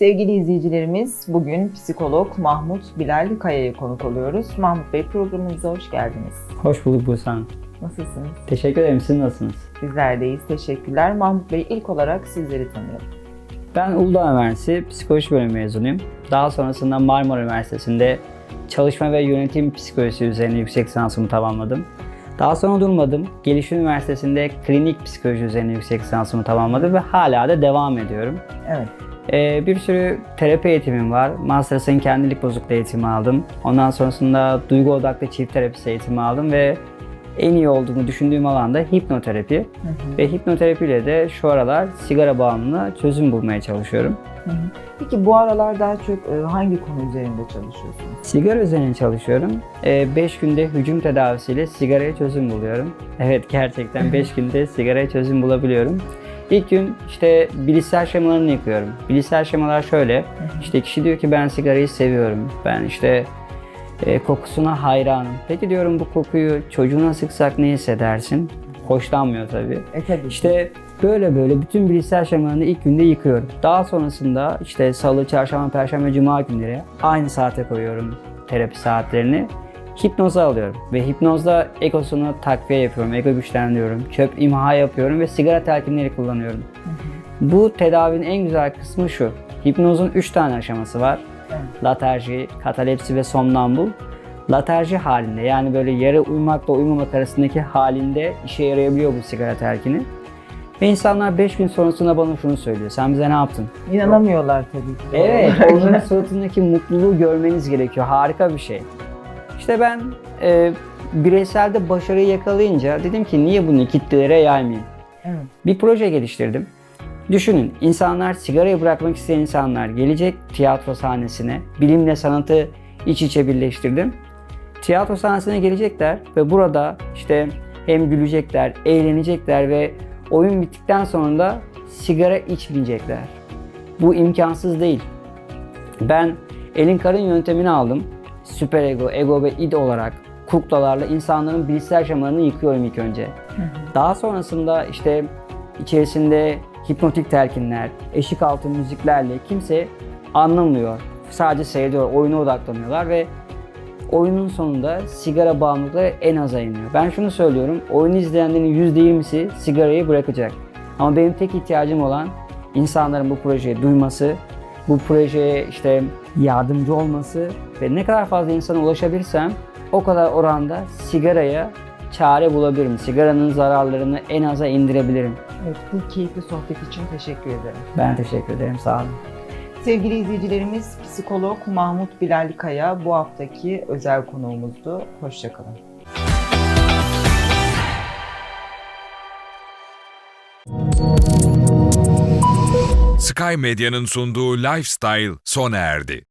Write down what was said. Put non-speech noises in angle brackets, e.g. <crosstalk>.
Sevgili izleyicilerimiz, bugün psikolog Mahmut Bilal Kaya'yı konuk alıyoruz. Mahmut Bey programımıza hoş geldiniz. Hoş bulduk Buse Hanım. Nasılsınız? Teşekkür ederim. Siz nasılsınız? Bizler deyiz. Teşekkürler. Mahmut Bey ilk olarak sizleri tanıyalım. Ben Uludağ Üniversitesi Psikoloji Bölümü mezunuyum. Daha sonrasında Marmara Üniversitesi'nde çalışma ve yönetim psikolojisi üzerine yüksek lisansımı tamamladım. Daha sonra durmadım. Gelişim Üniversitesi'nde klinik psikoloji üzerine yüksek lisansımı tamamladım ve hala da devam ediyorum. Evet. Ee, bir sürü terapi eğitimim var. Master'sın kendilik bozukluğu eğitimi aldım. Ondan sonrasında duygu odaklı çift terapisi eğitimi aldım ve en iyi olduğunu düşündüğüm alanda hipnoterapi. Hı hı. Ve hipnoterapiyle de şu aralar sigara bağımlılığına çözüm bulmaya çalışıyorum. Hı hı. Peki bu aralar daha çok e, hangi konu üzerinde çalışıyorsunuz? Sigara üzerine çalışıyorum. 5 günde hücum tedavisiyle sigaraya çözüm buluyorum. Evet gerçekten 5 <laughs> günde sigaraya çözüm bulabiliyorum. İlk gün işte bilişsel şemalarını yıkıyorum. Bilişsel şemalar şöyle. İşte kişi diyor ki ben sigarayı seviyorum. Ben işte e, kokusuna hayranım. Peki diyorum bu kokuyu çocuğuna sıksak ne hissedersin? Hoşlanmıyor tabii. E tabii. İşte böyle böyle bütün bilişsel şemalarını ilk günde yıkıyorum. Daha sonrasında işte salı, çarşamba, perşembe, cuma günleri aynı saate koyuyorum terapi saatlerini. Hipnoza alıyorum ve hipnozda egosunu takviye yapıyorum, ego güçlendiriyorum, çöp imha yapıyorum ve sigara telkinleri kullanıyorum. Bu tedavinin en güzel kısmı şu. Hipnozun 3 tane aşaması var. Laterji, katalepsi ve somnambul. Laterji halinde yani böyle yarı uyumakla uyumamak arasındaki halinde işe yarayabiliyor bu sigara telkini. Ve insanlar 5 gün sonrasında bana şunu söylüyor. Sen bize ne yaptın? İnanamıyorlar tabii ki. Evet, onların <laughs> suratındaki mutluluğu görmeniz gerekiyor. Harika bir şey. İşte ben e, bireyselde başarıyı yakalayınca dedim ki niye bunu kitlelere yaymayayım? Evet. Bir proje geliştirdim. Düşünün, insanlar sigarayı bırakmak isteyen insanlar gelecek tiyatro sahnesine, bilimle sanatı iç içe birleştirdim. Tiyatro sahnesine gelecekler ve burada işte hem gülecekler, eğlenecekler ve oyun bittikten sonra da sigara içmeyecekler. Bu imkansız değil. Ben Elin Karın yöntemini aldım. Süper ego, ego ve id olarak kuklalarla insanların bilişsel şemalarını yıkıyorum ilk önce. Daha sonrasında işte içerisinde hipnotik telkinler, eşik altı müziklerle kimse anlamıyor. Sadece seyrediyor, oyuna odaklanıyorlar ve oyunun sonunda sigara bağımlılıkları en aza iniyor. Ben şunu söylüyorum, oyunu izleyenlerin %20'si sigarayı bırakacak. Ama benim tek ihtiyacım olan insanların bu projeyi duyması, bu projeye işte yardımcı olması ve ne kadar fazla insana ulaşabilirsem o kadar oranda sigaraya çare bulabilirim. Sigaranın zararlarını en aza indirebilirim. evet. Bu keyifli sohbet için teşekkür ederim. Ben teşekkür ederim. Sağ olun. Sevgili izleyicilerimiz, psikolog Mahmut Bilal Kaya bu haftaki özel konuğumuzdu. Hoşçakalın. Sky Medya'nın sunduğu Lifestyle sona erdi.